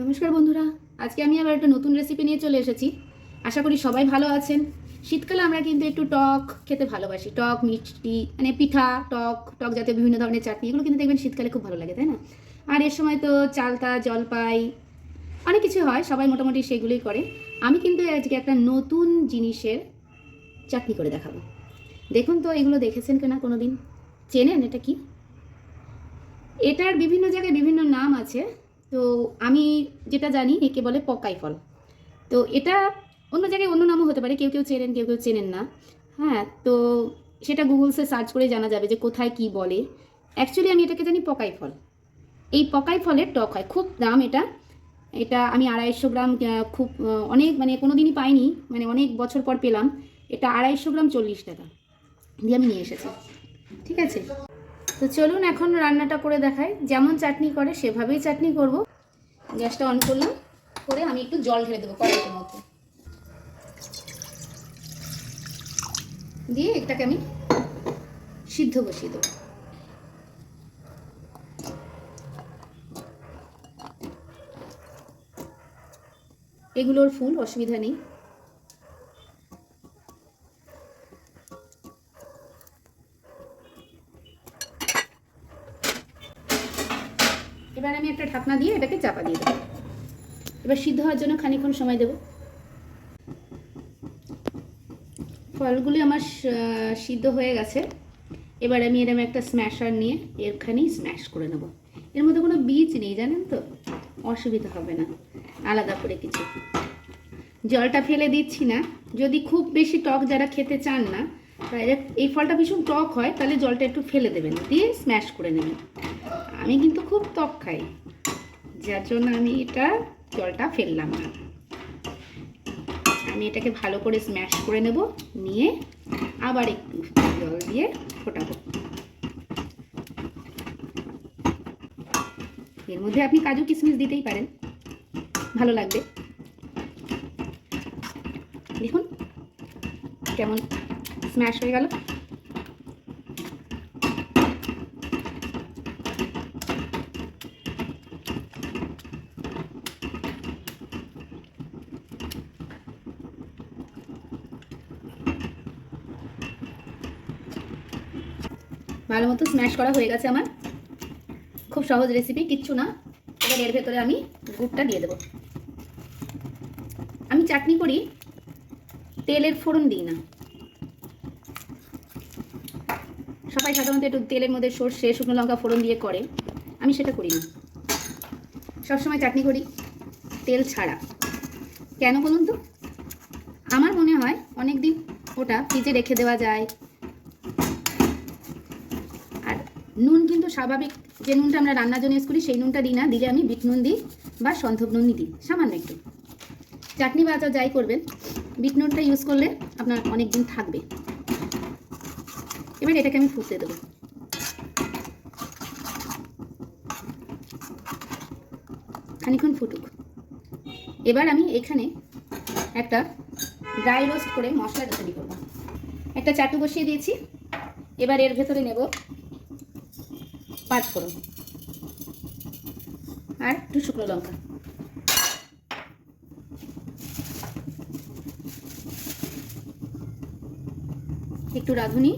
নমস্কার বন্ধুরা, আজকে আমি আবার একটা নতুন রেসিপি নিয়ে চলে এসেছি। আশা করি সবাই ভালো আছেন। শীতকালে আমরা কিন্তু একটু টক খেতে ভালোবাসি। টক, মিষ্টি মানে পিঠা, টক টক জাতীয় বিভিন্ন ধরনের চাটনি, এগুলো কিন্তু দেখবেন শীতকালে খুব ভালো লাগে, তাই না? আর এর সময় তো চালতা, জলপাই, অনেক কিছু হয়, সবাই মোটামুটি সেগুলোই করে। আমি কিন্তু আজকে একটা নতুন জিনিসের চাটনি করে দেখাবো। দেখুন তো, এগুলো দেখেছেন কিনা কোনো দিন চেনেন এটা কি? এটার বিভিন্ন জায়গায় বিভিন্ন নাম আছে। তো আমি যেটা জানি, একে বলে পকাই ফল। তো এটা অন্য জায়গায় অন্য নামও হতে পারে, কেউ কেউ চেনেন, কেউ কেউ চেনেন না। হ্যাঁ তো সেটা গুগলসে সার্চ করে জানা যাবে যে কোথায় কি বলে। অ্যাকচুয়ালি আমি এটাকে জানি পকাই ফল। এই পকাই ফলের টক হয়, খুব দাম এটা। এটা আমি আড়াইশো গ্রাম খুব অনেক মানে কোনো দিনই পাইনি মানে অনেক বছর পর পেলাম। এটা আড়াইশো গ্রাম চল্লিশ টাকা। দিয়ে আমি নিয়ে এসেছি। ঠিক আছে? তো চলুন এখন রান্নাটা করে দেখাই। যেমন চাটনি করে, সেভাবেই চাটনি করব। গ্যাসটা অন করলাম, করে আমি একটু জল ঢেলে দেবো কড়াইয়ের মধ্যে। দিয়ে এটাকে আমি সিদ্ধ বসিয়ে দেবো। এগুলোর ফুল, অসুবিধা নেই। এবার আমি একটা ঢাকনা দিয়ে এটাকে চাপা দিয়ে দেবো। এবার সিদ্ধ হওয়ার জন্য খানিক্ষণ সময় দেবো। ফলগুলি আমার সিদ্ধ হয়ে গেছে। এবার আমি এরকম একটা স্ম্যাশার নিয়ে এরখানেই স্ম্যাশ করে নেব। এর মধ্যে কোনো বীজ নেই, জানেন তো? অসুবিধা হবে না। আলাদা করে কিছু। জলটা ফেলে দিচ্ছি না। যদি খুব বেশি টক যারা খেতে চান না এই ফলটা ভীষণ টক হয়, তাহলে জলটা একটু ফেলে দেবেন। দিয়ে স্ম্যাশ করে নেবেন। আমি কিন্তু খুব টক খাই, যার জন্য আমি এটা জলটা ফেললাম না। আমি এটাকে ভালো করে স্ম্যাশ করে নেব, নিয়ে আবার একটু জল দিয়ে ফোটাবো। এর মধ্যে আপনি কাজু কিশমিশ দিতেই পারেন, ভালো লাগবে। দেখুন, কেমন স্ম্যাশ হয়ে গেল। ভালো মতো স্ম্যাশ করা হয়ে গেছে আমার। খুব সহজ রেসিপি কিচ্ছু না। এবার এর ভেতরে আমি গুড়টা দিয়ে দেবো। আমি চাটনি করি, তেলের ফোড়ন দিই না। সবাই সাধারণত একটু তেলের মধ্যে সর্ষে, শুকনো লঙ্কা ফোড়ন দিয়ে করে। আমি সেটা করি না। সবসময় চাটনি করি, তেল ছাড়া। কেন বলুন তো? আমার মনে হয় অনেক দিন ওটা ফ্রিজে রেখে দেওয়া যায় আর নুন কিন্তু স্বাভাবিক, যে নুনটা আমরা রান্নার জন্য ইউজ করি, সেই নুনটা দিই না, দিলে আমি বিট নুন দিই বা সন্ধব নুন দিই, সামান্য একটু। চাটনি বা যাই করবেন, বিট নুনটা ইউজ করলে আপনার অনেক দিন থাকবে। এবার এটাকে আমি ফুটতে দেবো। খানিক্ষণ ফুটুক। এবার আমি এখানে একটা ড্রাই রোস্ট করে মশলা তৈরি করব। একটা চাটু বসিয়ে দিয়েছি। এবার এর ভেতরে নেব পাঁচ ফোড়ন। আর একটু শুকনো লঙ্কা। একটু রাঁধুনি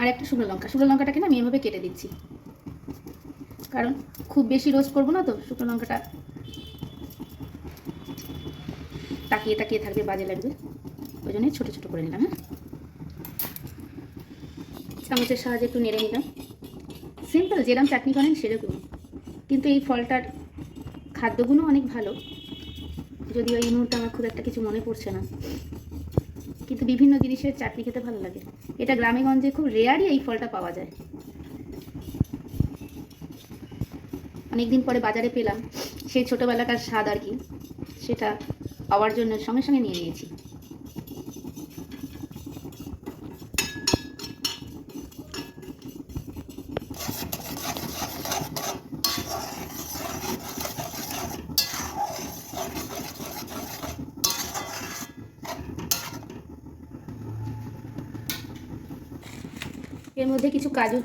আর একটা শুকনো লঙ্কা। শুকনো লঙ্কাটাকে না আমি এভাবে কেটে দিচ্ছি। কারণ খুব বেশি রোস্ট করব না তো, শুকনো লঙ্কাটা তাকিয়ে তাকিয়ে থাকবে, বাজে লাগবে। ওই জন্যই ছোটো ছোটো করে নিলাম হ্যাঁ? চামচের সাহায্যে একটু নেড়ে নিলাম। সিম্পল যেরকম চাটনি বানেন সেরকম কিন্তু এই ফলটার খাদ্যগুণও অনেক ভালো। যদিও এই মুহূর্তে আমার খুব একটা কিছু মনে পড়ছে না। কিন্তু বিভিন্ন জিনিসের চাটনি খেতে ভালো লাগে। এটা গ্রামে গঞ্জে খুব রেয়ারই এই ফলটা পাওয়া যায়। অনেকদিন পরে বাজারে পেলাম। সেই ছোটোবেলাকার স্বাদ আর কি, সেটা পাওয়ার জন্য সঙ্গে সঙ্গে নিয়ে নিয়েছি। এর মধ্যে কিছু কাজু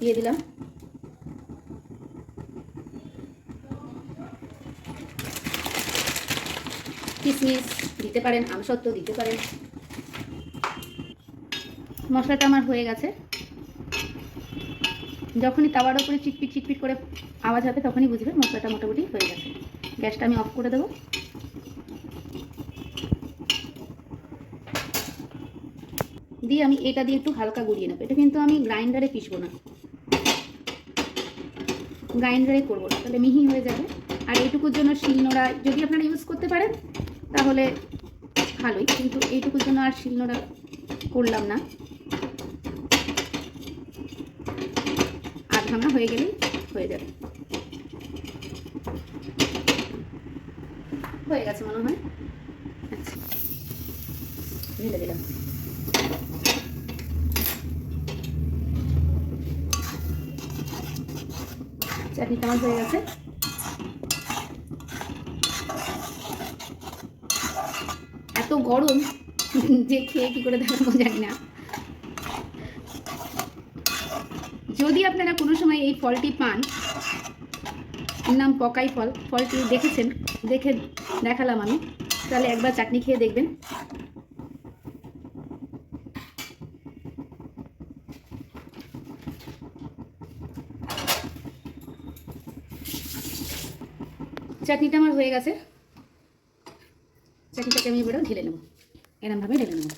দিয়ে দিলাম। কিশমিশ দিতে পারেন, আমসত্ত্ব দিতে পারেন। মশলাটা আমার হয়ে গেছে। যখনই তাওয়ার উপরে চিটপিট চিটপিট করে আওয়াজ হবে, তখনই বুঝবে মশলাটা মোটামুটি হয়ে গেছে। গ্যাসটা আমি অফ করে দেবো। দিয়ে আমি এটা দিয়ে একটু হালকা গুঁড়িয়ে নেব। এটা কিন্তু আমি গ্রাইন্ডারে পিসবো না। গ্রাইন্ডারে করব না, তাহলে মিহি হয়ে যাবে। আর এইটুকুর জন্য শিলনোড়া যদি আপনারা ইউজ করতে পারেন, তাহলে ভালোই। কিন্তু এইটুকুর জন্য আর শিলনোড়া করলাম না। আধ ভাঙা হয়ে গেলেই হয়ে যাবে। হয়ে গেছে মনে হয়? আচ্ছা। দিলাম। চাটনিটা আমার হয়ে গেছে? এত গরম, যে খেয়ে কি করে দেখাবো জানি না। যদি আপনারা কোনো সময় এই ফলটি পান নাম পকাই ফল, ফলটি দেখেছেন, দেখে দেখালাম আমি, তাহলে একবার চাটনি খেয়ে দেখবেন। চাটনিটা আমার হয়ে গেছে। চাটনিটাকে আমি এবারে ঢেলে নেব। এরমভাবে ঢেলে নেব।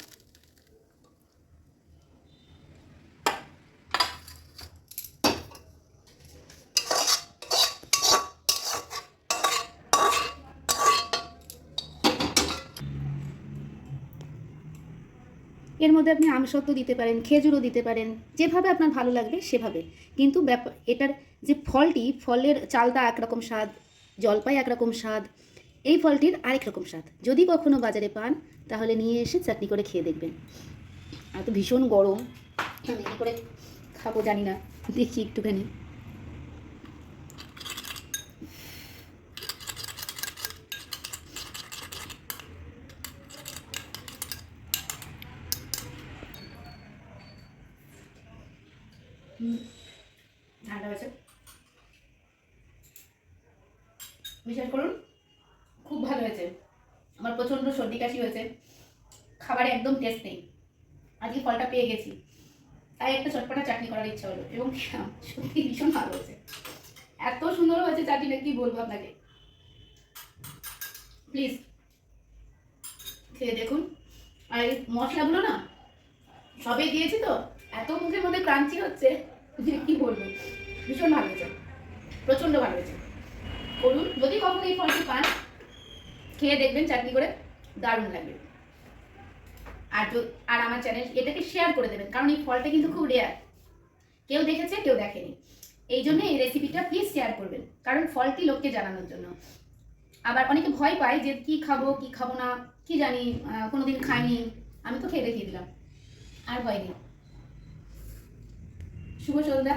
এর মধ্যে আপনি আমসত্ত্ব দিতে পারেন, খেজুরও দিতে পারেন, যেভাবে আপনার ভালো লাগবে সেভাবে। কিন্তু ব্যাপার এটার যে ফলটি, ফলের চালটা একরকম স্বাদ জলপাই একরকম স্বাদ, এই ফলটির আরেক রকম স্বাদ। যদি কখনো বাজারে পান, তাহলে নিয়ে এসে চাটনি করে খেয়ে দেখবেন। আর তো ভীষণ গরম। কী করে খাব জানি না। দেখি একটুখানি। ঠান্ডা হয়েছে বিশ্বাস করুন, খুব ভালো হয়েছে। আমার প্রচণ্ড সর্দি কাশি হয়েছে। খাবারে একদম টেস্ট নেই। আজকে ফলটা পেয়ে গেছি। তাই একটা চটপটা চাটনি করার ইচ্ছা হলো এবং সত্যি ভীষণ ভালো হয়েছে। এত সুন্দর হয়েছে চাটনিটা, কি বলব আপনাকে? প্লিজ খেয়ে দেখুন। আর এই মশলাগুলো না, সবে দিয়েছি তো, এত মুখের মধ্যে ক্রাঞ্চি হচ্ছে, যে কি বলব। ভীষণ ভালো হয়েছে। প্রচণ্ড ভালো হয়েছে। করুন যদি কখনো এই ফলটি পান খেয়ে দেখবেন চাটনি করে দারুণ লাগবে। আর আর আমার চ্যানেল এটাকে শেয়ার করে দেবেন কারণ এই ফলটা কিন্তু খুব রেয়ার কেউ দেখেছে কেউ দেখেনি। এই জন্য এই রেসিপিটা প্লিজ শেয়ার করবেন কারণ ফলটি লোককে জানানোর জন্য। আবার অনেকে ভয় পায় যে কি খাব কি খাব না কি জানি আহ, কোনোদিন খাইনি আমি তো খেয়ে দেখিয়ে দিলাম। আর ভয় নেই শুভ সন্ধ্যা।